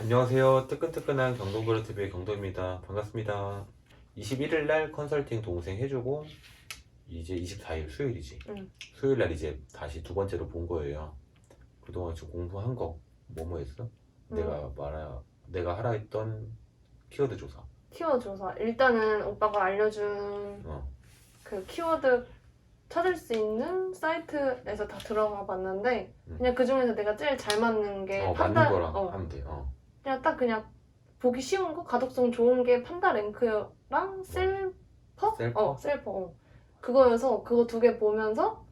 안녕하세요. 뜨끈뜨끈한 경동그릇 TV의 경도입니다. 반갑습니다. 21일 날 컨설팅 동생 해주고 이제 24일 수요일이지. 응. 수요일 날 이제 다시 두 번째로 본 거예요. 그동안 지금 공부한 거 뭐뭐 했어? 내가 말하 내가 하라 했던 키워드 조사. 키워드 조사. 일단은 오빠가 알려준 어. 그 키워드 찾을 수 있는 사이트에서 다 들어가 봤는데 음. 그냥 그 중에서 내가 제일 잘 맞는 게 어, 판다. 맞는 거랑 어, 하면 돼. 어. 그냥 딱 그냥 보기 쉬운 거, 가독성 좋은 게 판다 랭크랑 셀퍼? 셀퍼? 어, 셀퍼. 어. 그거여서 그거 두 개 보면서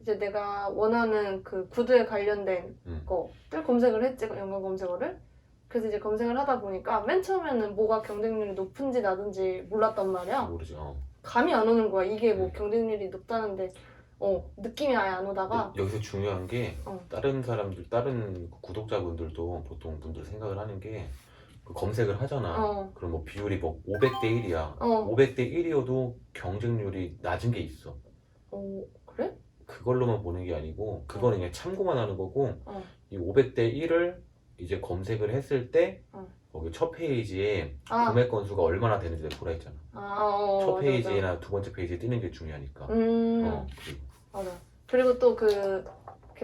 이제 내가 원하는 그 구두에 관련된 음. 거를 검색을 했지 연관 검색어를 그래서 이제 검색을 하다 보니까 맨 처음에는 뭐가 경쟁률이 높은지 낮은지 몰랐단 말이야 모르지. 어. 감이 안 오는 거야 이게 뭐 음. 경쟁률이 높다는데 어 느낌이 아예 안 오다가 여기서 중요한 게 어. 다른 사람들 다른 구독자분들도 보통 분들 생각을 하는 게그 검색을 하잖아. 어 그럼 뭐 비율이 뭐 500대 1이야. 어. 500대 1이어도 경쟁률이 낮은 게 있어. 어, 그래? 그걸로만 보는 게 아니고 그거는 그냥 참고만 하는 거고 어. 이 500대 1을 이제 검색을 했을 때 어. 거기 첫 페이지에 아, 구매 건수가 얼마나 되는지 내가 보라 했잖아. 아 어, 첫 맞아, 페이지나 두 번째 페이지에 뜨는 게 중요하니까. 맞아. 음 어, 그리고 맞아 그리고 또그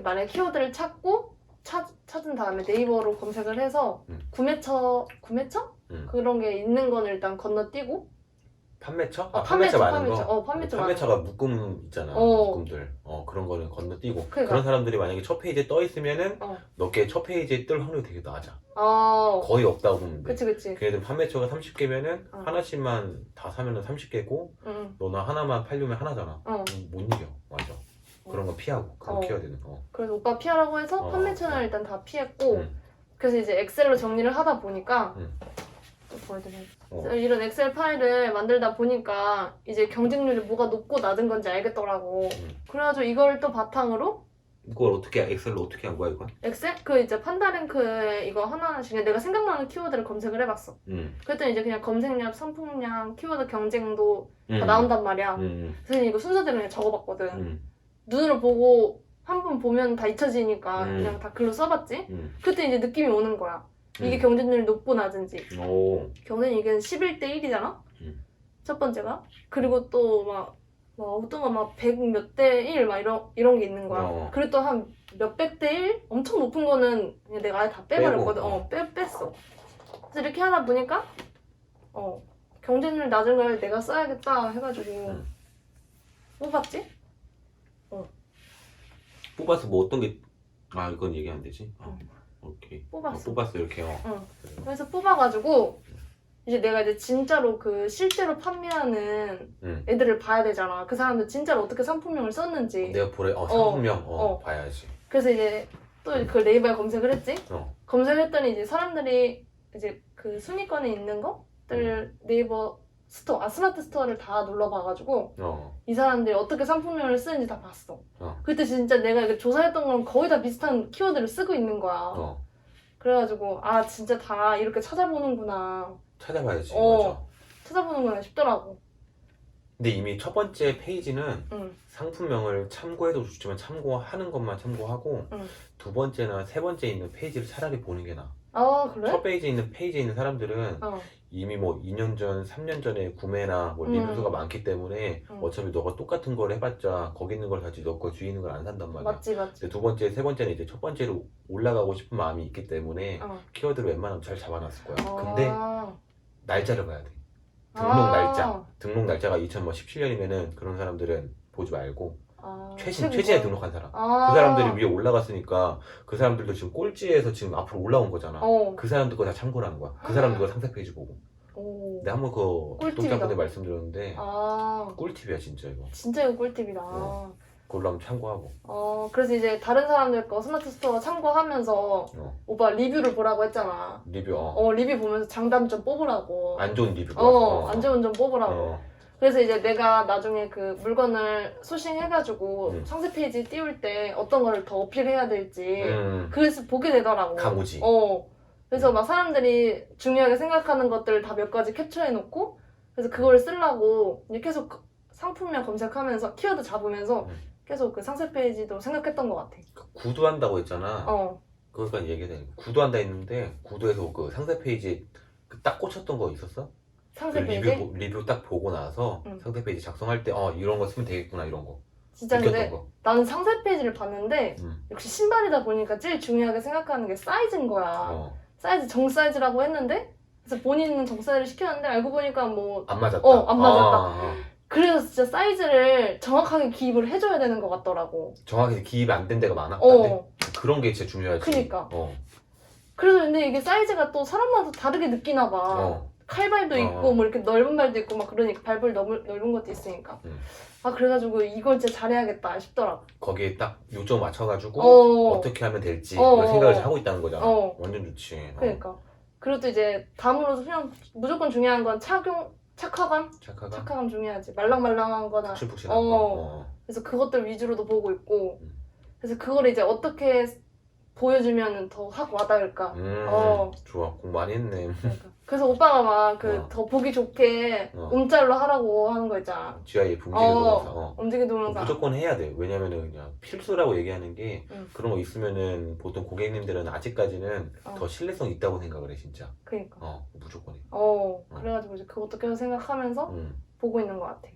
만약에 키워드를 찾고 찾, 찾은 다음에 네이버로 검색을 해서 음. 구매처 구매처 음. 그런 게 있는 거는 일단 건너뛰고 판매처? 어, 아, 판매처, 판매처, 많은 판매처. 거. 어, 판매처 판매처가 묶음 있잖아. 어. 묶음들. 어, 그런 거는 건너뛰고. 그 그러니까. 런 사람들이 만약에 첫 페이지에 떠 있으면은 어. 너게 첫 페이지에 뜰 확률이 되게 낮아. 어 거의 없다고 보면 돼. 그치 그치 걔네들 판매처가 30개면은 어. 하나씩만 다 사면은 30개고 응. 너나 하나만 팔려면 하나잖아. 어. 음, 못 이겨. 맞아. 그런 거 피하고 그런 어. 키워드는. 어. 그래서 오빠 피하라고 해서 어. 판매처는 일단 다 피했고 음. 그래서 이제 엑셀로 정리를 하다 보니까 음. 또 보여드려요 어. 이런 엑셀 파일을 만들다 보니까 이제 경쟁률이 뭐가 높고 낮은 건지 알겠더라고 음. 그래가지고 이걸 또 바탕으로 이걸 어떻게 엑셀로 어떻게 한 거야 이건? 엑셀? 그 이제 판다랭크에 이거 하나하나씩 그냥 내가 생각나는 키워드를 검색을 해봤어 음. 그랬더니 이제 그냥 검색량, 상품량, 키워드 경쟁도 음. 다 나온단 말이야 음. 그래서 이거 순서대로 그냥 적어봤거든 음. 눈으로 보고 한 번 보면 다 잊혀지니까 음. 그냥 다 글로 써봤지 음. 그때 이제 느낌이 오는 거야 이게 음. 경쟁률이 높고 낮은지 오. 경쟁이 이게 11대 1이잖아 음. 첫 번째가 그리고 또막 막 어떤 거막100 몇 대 1 막 이런 이런 게 있는 거야 어. 그리고 또 한 몇백 대 1? 엄청 높은 거는 그냥 내가 아예 다 빼버렸거든 빼고, 어. 어, 빼, 뺐어 그래서 이렇게 하다 보니까 어 경쟁률 낮은 걸 내가 써야겠다 해가지고 음. 뽑았지? 뽑아서 뭐 어떤 게? 아 이건 얘기 안 되지. 어. 응. 오케이. 뽑았어 어, 뽑았어 이렇게. 어. 응. 그래서 뽑아가지고 이제 내가 이제 진짜로 그 실제로 판매하는 응. 애들을 봐야 되잖아. 그 사람들 진짜로 어떻게 상품명을 썼는지. 내가 보래. 어 상품명. 어, 어. 봐야지. 그래서 이제 또 그 네이버에 검색을 했지. 어. 검색했더니 이제 사람들이 이제 그 순위권에 있는 것들 네이버 스토어, 아 스마트 스토어를 다 눌러봐가지고 어. 이 사람들이 어떻게 상품명을 쓰는지 다 봤어. 어. 그때 진짜 내가 이거 조사했던 거랑 거의 다 비슷한 키워드를 쓰고 있는 거야. 어. 그래가지고 아 진짜 다 이렇게 찾아보는구나. 찾아봐야지. 어. 맞아. 찾아보는구나 싶더라고. 근데 이미 첫 번째 페이지는 응. 상품명을 참고해도 좋지만 참고하는 것만 참고하고 응. 두 번째나 세 번째 있는 페이지를 차라리 보는 게 나아. 아 그래? 첫 페이지에 있는 페이지에 있는 사람들은 어. 이미 뭐 2년 전, 3년 전에 구매나 뭐 리뷰 음. 수가 많기 때문에 음. 어차피 너가 똑같은 걸 해봤자 거기 있는 걸 사지 너거 뒤에 있는 걸 안 산단 말이야. 맞지 맞지. 근데 두 번째, 세 번째는 이제 첫 번째로 올라가고 싶은 마음이 있기 때문에 어. 키워드를 웬만하면 잘 잡아놨을 거야. 근데 아. 날짜를 봐야 돼. 등록 아. 날짜. 등록 날짜가 2017년이면은 그런 사람들은 보지 말고 아. 최신 거. 등록한 사람. 아. 그 사람들이 위에 올라갔으니까 그 사람들도 지금 꼴찌에서 지금 앞으로 올라온 거잖아. 어. 그 사람들 거 다 참고라는 거야. 그 사람들 거 상세 페이지 보고. 오. 내가 한번 그 꿀팁이다. 구독자분에 말씀드렸는데 아. 꿀팁이야 진짜 이거. 진짜 이거 꿀팁이다. 어. 그걸로 한번 참고하고. 어, 그래서 이제 다른 사람들 거 스마트 스토어 참고하면서 어. 오빠 리뷰를 보라고 했잖아. 리뷰. 어. 어, 리뷰 보면서 장단점 뽑으라고. 안 좋은 리뷰. 어, 안 좋은 점 뽑으라고. 어. 그래서 이제 내가 나중에 그 물건을 소싱해가지고 음. 상세 페이지 띄울 때 어떤 거를 더 어필해야 될지 음. 그래서 보게 되더라고. 가무지. 어. 그래서 막 사람들이 중요하게 생각하는 것들을 다 몇 가지 캡처해놓고 그래서 그걸 쓰려고 이제 계속 그 상품명 검색하면서 키워드 잡으면서 음. 계속 그 상세 페이지도 생각했던 것 같아. 그 구두 한다고 했잖아. 어. 그러니까 얘기해. 구도한다 했는데 구도에서 그 상세 페이지에 그딱 꽂혔던 거 있었어? 상세 그 페이지? 리뷰 보- 리뷰 딱 보고 나서 응. 상세 페이지 작성할 때 어 이런 거 쓰면 되겠구나 이런 거 진짜 느꼈던 근데 거. 나는 상세 페이지를 봤는데 음. 역시 신발이다 보니까 제일 중요하게 생각하는 게 사이즈인 거야. 어. 사이즈 정 사이즈라고 했는데 그래서 본인은 정 사이즈를 시켰는데 알고 보니까 뭐 안 맞았다. 어, 안 맞았다. 어, 어. 그래서 진짜 사이즈를 정확하게 기입을 해줘야 되는 것 같더라고. 정확히 기입이 안 된 데가 많아. 어, 그런 게 진짜 중요하지. 그니까. 어. 그래서 근데 이게 사이즈가 또 사람마다 다르게 느끼나 봐. 어. 칼발도 어. 있고 뭐 이렇게 넓은 발도 있고 막 그러니까 발볼 넓은, 넓은 것도 있으니까. 음. 아 그래가지고 이걸 진짜 잘해야겠다 싶더라고. 거기에 딱 요점 맞춰가지고 어. 어. 떻게 하면 될지 어. 이런 생각을 하고 있다는 거잖아. 어. 완전 좋지. 어. 그러니까. 그리고 또 이제 다음으로 그냥 무조건 중요한 건 착용 착화감? 착하가 착화감 중요하지. 말랑말랑한 거나. 푹신푹신한 어. 거. 어. 그래서 그것들 위주로도 보고 있고. 음. 그래서 그걸 이제 어떻게 보여주면 더 확 와닿을까. 음, 어. 좋아. 공부 많이 했네. 그러니까. 그래서 오빠가 막 그 어. 더 보기 좋게 어. 움짤로 하라고 하는 거 있잖아. GIF 움직이는 어. 동영상. 어. 움직이는 동영상. 무조건 해야 돼. 왜냐면은 그냥 필수라고 얘기하는 게 응. 그런 거 있으면은 보통 고객님들은 아직까지는 어. 더 신뢰성 있다고 생각을 해 진짜. 그러니까. 어 무조건 해. 어. 어. 그래가지고 이제 그것도 계속 생각하면서 음. 보고 있는 것 같아.